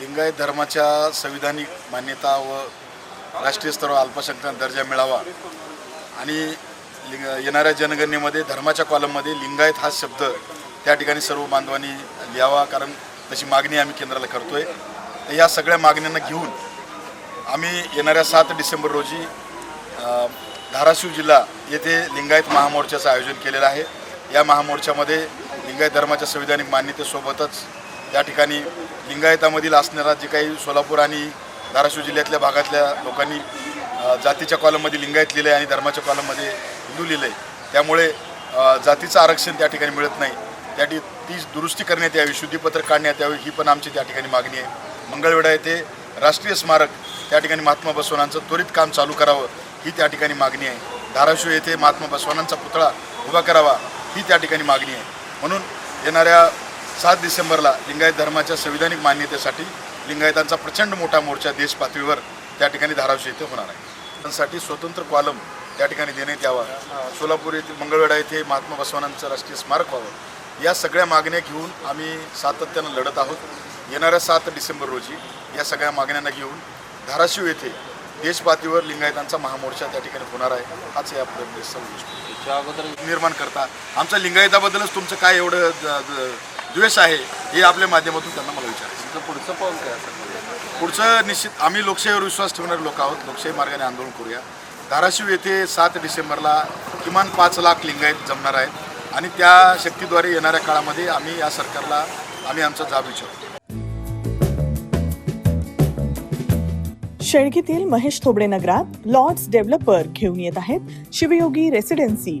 लिंगायत धर्माच्या संविधानिक मान्यता व राष्ट्रीय स्तरावर अल्पसंख्याक दर्जा मिळावा. आणि लिंग येणाऱ्या जनगणनेमध्ये धर्माच्या कॉलममध्ये लिंगायत हा शब्द त्या ठिकाणी सर्व बांधवांनी लिहावा कारण तशी मागणी आम्ही केंद्राला करतोय. तर या सगळ्या मागण्यांना घेऊन आम्ही येणाऱ्या सात डिसेंबर रोजी धाराशिव जिल्हा येथे लिंगायत महामोर्चाचं आयोजन केलेलं आहे. या महामोर्चामध्ये लिंगायत धर्माच्या संविधानिक मान्यतेसोबतच या ठिकाणी लिंगायतामधील असणारा जे काही सोलापूर आणि धाराशिव जिल्ह्यातल्या भागातल्या लोकांनी जातीच्या कॉलममध्ये लिंगायत लिहिलं आहे आणि धर्माच्या कॉलममध्ये हिंदू लिहिलं आहे त्यामुळे जातीचं आरक्षण त्या ठिकाणी मिळत नाही. त्या ती दुरुस्ती करण्यात यावी शुद्धीपत्र काढण्यात यावी ही पण आमची त्या ठिकाणी मागणी आहे. मंगळवेढा येथे राष्ट्रीय स्मारक त्या ठिकाणी महात्मा बसवनांचं त्वरित काम चालू करावं ही त्या ठिकाणी मागणी आहे. धाराशिव येथे महात्मा बसवनांचा पुतळा उभा करावा ही त्या ठिकाणी मागणी आहे. म्हणून येणाऱ्या सात डिसेंबरला लिंगायत धर्माच्या संविधानिक मान्यतेसाठी लिंगायतांचा प्रचंड मोठा मोर्चा देश पातळीवर त्या ठिकाणी धाराशिव येथे होणार आहे. त्यांसाठी स्वतंत्र कॉलम त्या ठिकाणी देण्यात यावा. सोलापूर येथील मंगळवेढा येथे महात्मा बसवनांचं राष्ट्रीय स्मारक व्हावं. या सगळ्या मागण्या घेऊन आम्ही सातत्यानं लढत आहोत. येणाऱ्या सात डिसेंबर रोजी या सगळ्या मागण्यांना घेऊन धाराशिव येथे देशपातळीवर लिंगायतांचा महामोर्चा त्या ठिकाणी होणार आहे. हाच या अगोदर निर्माण करता. आमच्या लिंगायताबद्दलच तुमचं काय एवढं द्वेष आहे हे आपल्या माध्यमातून त्यांना मला विचारायचं पुढचं पाऊल काय असेल पुढचं निश्चित आम्ही लोकशाहीवर विश्वास ठेवणारे लोक आहोत. लोकशाही मार्गाने आंदोलन करूया. धाराशिव येथे सात डिसेंबरला किमान पाच लाख लिंगायत जमणार आहेत. आणि त्या शक्तीद्वारे येणाऱ्या काळामध्ये आम्ही या सरकारला आम्ही आमचा जाब विचारतो शेळकीतील महेश थोबडे नगरात लॉर्ड्स डेव्हलपर घेऊन येत आहेत शिवयोगी रेसिडेन्सी.